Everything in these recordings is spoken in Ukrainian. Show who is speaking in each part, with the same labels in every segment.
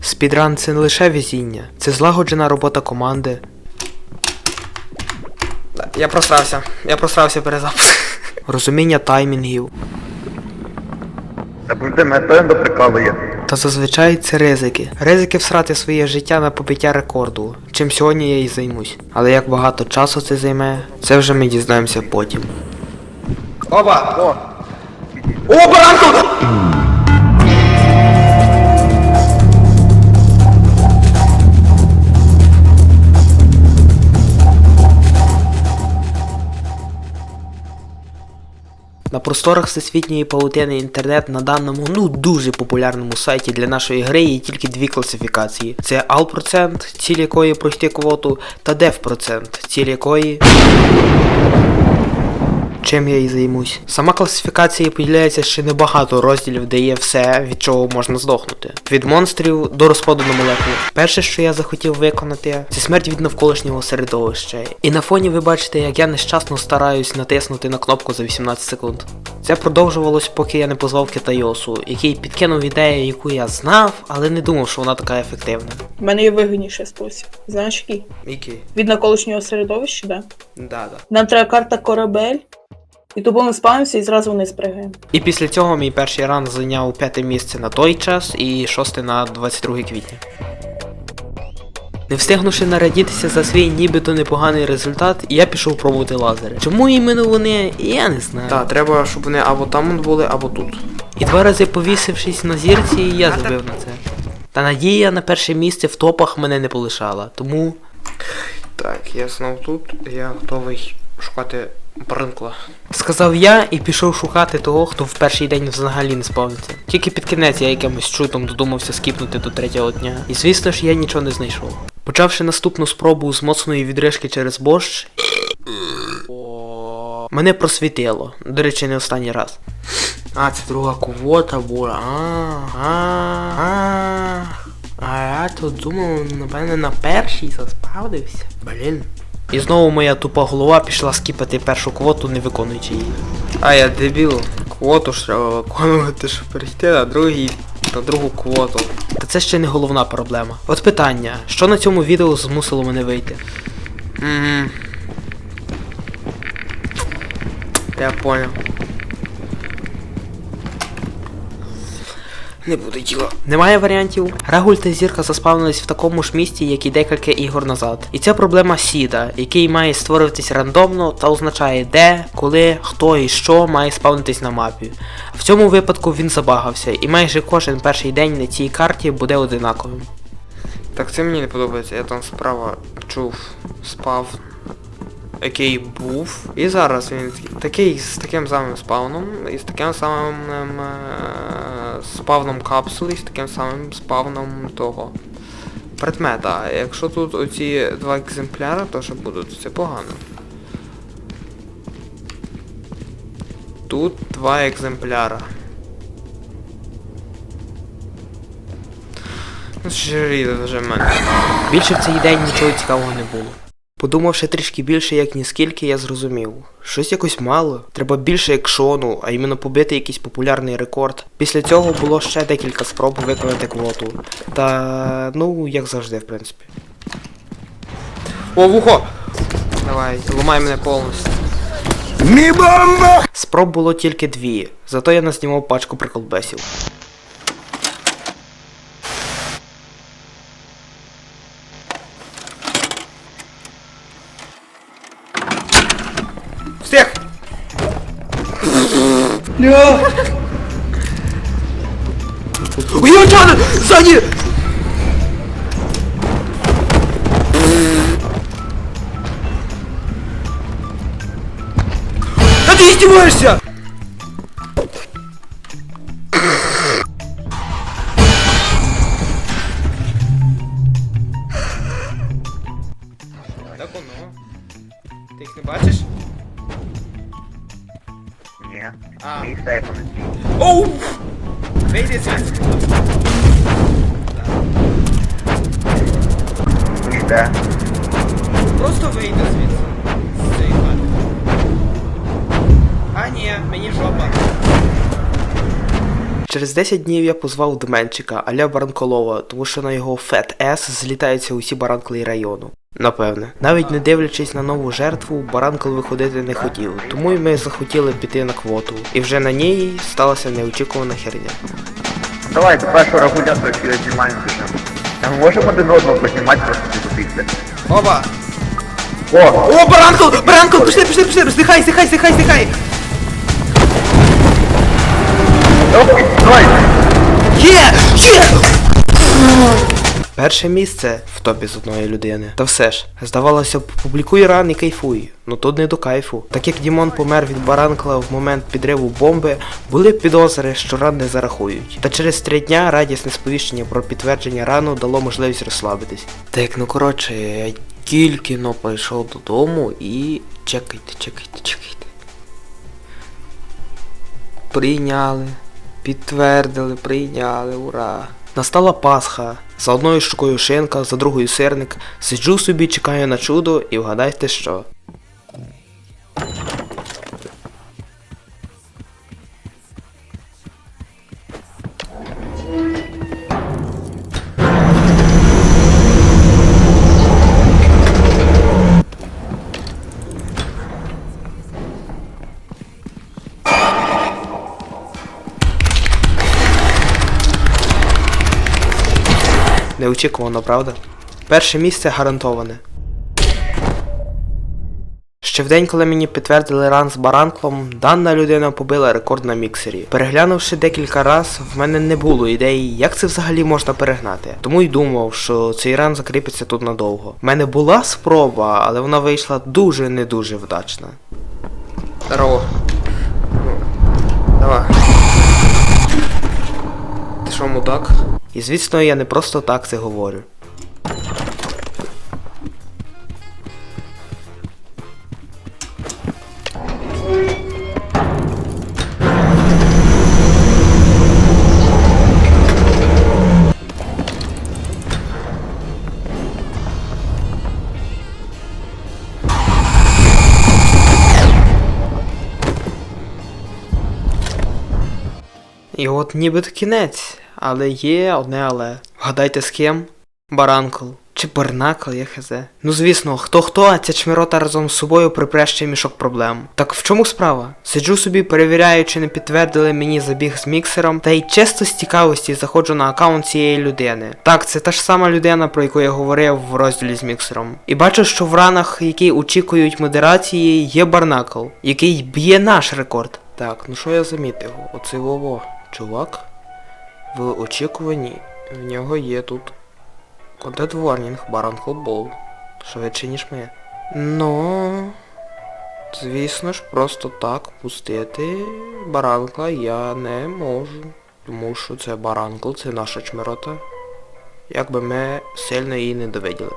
Speaker 1: Спідран це не лише везіння, це злагоджена робота команди. Я просрався, я просрався перезапис. Розуміння таймінгів.
Speaker 2: Та
Speaker 1: зазвичай це ризики. Ризики всрати своє життя на побиття рекорду, чим сьогодні я і займусь. Але як багато часу це займе, це вже ми дізнаємося потім. Оба!
Speaker 2: О,
Speaker 1: О, баранку! На просторах всесвітньої паутини інтернет на даному ну дуже популярному сайті для нашої гри є тільки дві класифікації: це AL%, ціль якої пройти квоту, та DEV%, ціль якої. Чим я і займусь. Сама класифікація поділяється ще небагато розділів, де є все, від чого можна здохнути. Від монстрів до розпаду на молекули. Перше, що я захотів виконати, це смерть від навколишнього середовища. І на фоні ви бачите, як я нещасно стараюсь натиснути на кнопку за 18 секунд. Це продовжувалось, поки я не позвав Китайосу, який підкинув ідею, яку я знав, але не думав, що вона така ефективна.
Speaker 3: У мене є вигідніший спосіб. Знаєш який?
Speaker 1: Який?
Speaker 3: Від навколишнього середовища, да?
Speaker 1: Да, да.
Speaker 3: Нам треба карта корабель, і тупо ми спавимося і зразу вниз пригаємо.
Speaker 1: І після цього мій перший ран зайняв п'яте місце на той час і шосте на 22 квітня. Не встигнувши нарадітися за свій нібито непоганий результат, я пішов пробувати лазери. Чому іменно вони, я не знаю. Так, треба, щоб вони або там були, або тут. І два рази повісившись на зірці, я забив на це. Та надія на перше місце в топах мене не полишала, тому. Так, я знов тут, я готовий шукати Бринкла. Сказав я і пішов шукати того, хто в перший день взагалі не спавниться. Тільки під кінець я якимось чутом додумався скіпнути до третього дня. І звісно ж я нічого не знайшов. Почавши наступну спробу з моцної відрижки через борщ. Мене просвітило. До речі, не останній раз. А, це друга квота була. А, а, а. А я тут думав, напевне, на першій заспавдився. Блін. І знову моя тупа голова пішла скіпати першу квоту, не виконуючи її. А я дебіл. Квоту ж треба виконувати, щоб перейти на другий. На другу квоту. Та це ще не головна проблема. От питання, що на цьому відео змусило мене вийти? Ммм. Я понял. Не буде діла. Немає варіантів. Рагуль та зірка заспавнились в такому ж місці, як і декілька ігор назад. І це проблема Сіда, який має створюватись рандомно та означає де, коли, хто і що має спавнитись на мапі. В цьому випадку він забагався, і майже кожен перший день на цій карті буде одинаковим. Так це мені не подобається, я там справа чув спав який був. І зараз він такий з таким самим спавном, і з таким самим ем, е, спавном капсули, і з таким самим спавном того предмета. Якщо тут оці два екземпляри теж будуть, це погано. Тут два екземпляра. Ну, жирі вже мене. Більше в цей день нічого цікавого не було. Подумавши трішки більше, як ні скільки, я зрозумів. Щось якось мало. Треба більше екшону, а іменно побити якийсь популярний рекорд. Після цього було ще декілька спроб виконати квоту. Та ну, як завжди, в принципі. О, вухо! Давай, ломай мене повністю.
Speaker 2: Мі бомба!
Speaker 1: Спроб було тільки дві, зато я назнімав пачку приколбесів. Бля! Ой, я чё, сзади! Да ты издеваешься! Так воно. Ти їх не бачиш?
Speaker 2: Ні.
Speaker 1: А.
Speaker 2: Мій сейф не свій.
Speaker 1: Оу! Вийди звідси. Просто вийди звідси. З цієї хати. А ні, мені жопа. Через 10 днів я позвав Деменчика Аля Баранколова, тому що на його Фет С злітаються усі баранкли району. Напевне, навіть не дивлячись на нову жертву, баранкл виходити не хотів, тому й ми захотіли піти на квоту. І вже на ній сталася неочікувана херня.
Speaker 2: Давай, до першого регулятора ще знімаємо вже. Ми можемо один одного познімати просто підкупитися.
Speaker 1: Опа!
Speaker 2: О!
Speaker 1: О, баранкл! Баранкл! Пішли, пішли, пішли! Здихай, здихай, здихай, здихай!
Speaker 2: Давай!
Speaker 1: Є! Є! Перше місце в топі з одної людини. Та все ж, здавалося б, публікуй ран і кайфуй. Ну тут не до кайфу. Так як Дімон помер від Баранкла в момент підриву бомби, були підозри, що ран не зарахують. Та через три дня радісне сповіщення про підтвердження рану дало можливість розслабитись. Так, ну коротше, я тільки но прийшов додому і. Чекайте, чекайте, чекайте. Прийняли. Підтвердили, прийняли, ура. Настала Пасха. За одною щокою шинка, за другою сирник. Сиджу собі, чекаю на чудо і вгадайте що. Неочікувано, правда? Перше місце гарантоване. Ще в день, коли мені підтвердили ран з баранклом, дана людина побила рекорд на міксері. Переглянувши декілька раз, в мене не було ідеї, як це взагалі можна перегнати. Тому й думав, що цей ран закріпиться тут надовго. В мене була спроба, але вона вийшла дуже не дуже вдачна. Здорово. Мудак? І звісно, я не просто так це говорю. І от нібито кінець, але є одне але. Вгадайте з ким? Баранкл. Чи Барнакл, я хз. Ну звісно, хто хто, а ця чмирота разом з собою припряще мішок проблем. Так в чому справа? Сиджу собі, перевіряю, чи не підтвердили мені забіг з міксером, та й чисто з цікавості заходжу на аккаунт цієї людини. Так, це та ж сама людина, про яку я говорив в розділі з міксером. І бачу, що в ранах, які очікують модерації, є Барнакл, який б'є наш рекорд. Так, ну що я замітив? Оцей Вово, чувак, в очікуванні в нього є тут Контент Warning, Барон Футбол. Швидше, ніж ми. Ну. Звісно ж, просто так пустити баранкла я не можу. Тому що це баранкл, це наша чмирота. Як би ми сильно її не довиділи.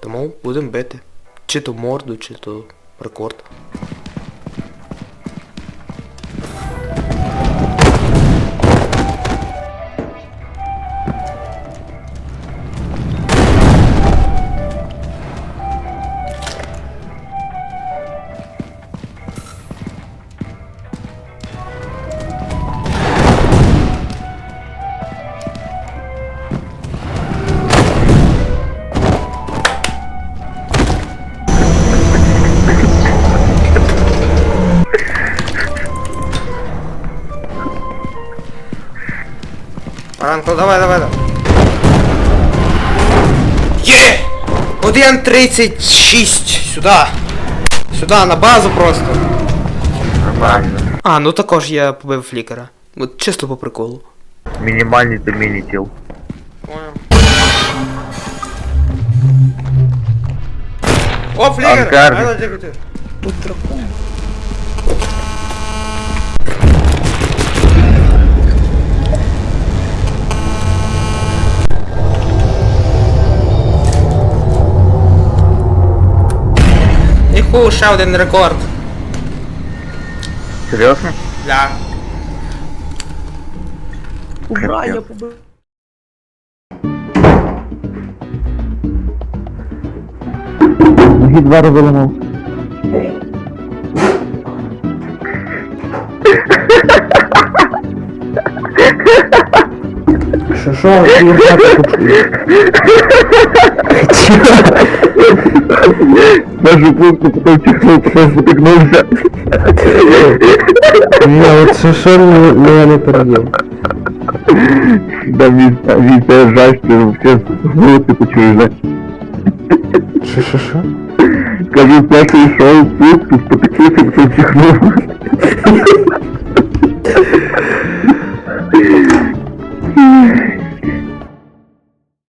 Speaker 1: Тому будемо бити. Чи то морду, чи то рекорд. Баранкл, давай, давай, давай. Є! 1.36! Сюди! Сюди, на базу просто.
Speaker 2: Нормально.
Speaker 1: А, ну також я побив флікера. От чисто по приколу.
Speaker 2: Мінімальний та міні-тіл.
Speaker 1: Понял. О, флікер!
Speaker 2: Анкар.
Speaker 1: Ай, Іху, ще один рекорд.
Speaker 2: Серйозно?
Speaker 1: Да.
Speaker 3: Ура, я побив.
Speaker 2: Від два розламав.
Speaker 4: що ти ржати почуєш?
Speaker 2: Першу пункту, потім чихнув, потім спотикнувся.
Speaker 4: Ні, от що що мене мене не перебив.
Speaker 2: Да, Вітя, Вітя, жаль, що вообще голоси почуєш, да?
Speaker 4: Що, що, що?
Speaker 2: Кажу, перший йшов пункту, спотикнувся, потім чихнув.